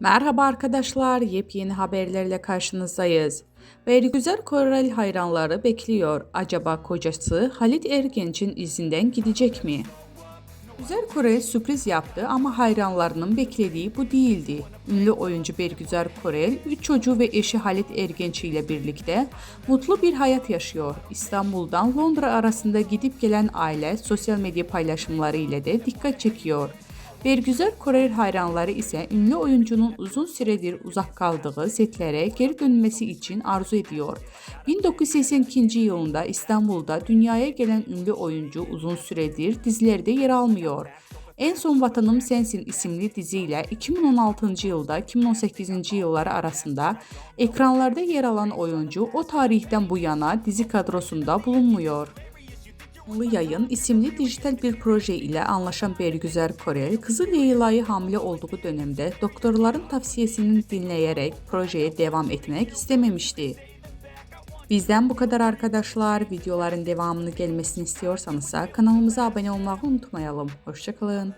Merhaba arkadaşlar, yepyeni haberlerle karşınızdayız. Bergüzar Korel hayranları bekliyor. Acaba kocası Halit Ergenç'in izinden gidecek mi? Güzel Korel sürpriz yaptı ama hayranlarının beklediği bu değildi. Ünlü oyuncu Bergüzar Korel, 3 çocuğu ve eşi Halit Ergenç ile birlikte mutlu bir hayat yaşıyor. İstanbul'dan Londra arasında gidip gelen aile sosyal medya paylaşımları ile de dikkat çekiyor. Bergüzar Korel hayranları ise ünlü oyuncunun uzun süredir uzak kaldığı setlere geri dönmesi için arzu ediyor. 1982 yılında İstanbul'da dünyaya gelen ünlü oyuncu uzun süredir dizilerde yer almıyor. En son Vatanım Sensin isimli diziyle 2016 yılda 2018 yıllar arasında ekranlarda yer alan oyuncu o tarihten bu yana dizi kadrosunda bulunmuyor. Canlı Yayın isimli dijital bir proje ile anlaşan Bergüzar Korel, kızı Leyla'yı hamile olduğu dönemde doktorların tavsiyesini dinleyerek projeye devam etmek istememişti. Bizden bu kadar arkadaşlar. Videoların devamını gelmesini istiyorsanız kanalımıza abone olmayı unutmayalım. Hoşçakalın.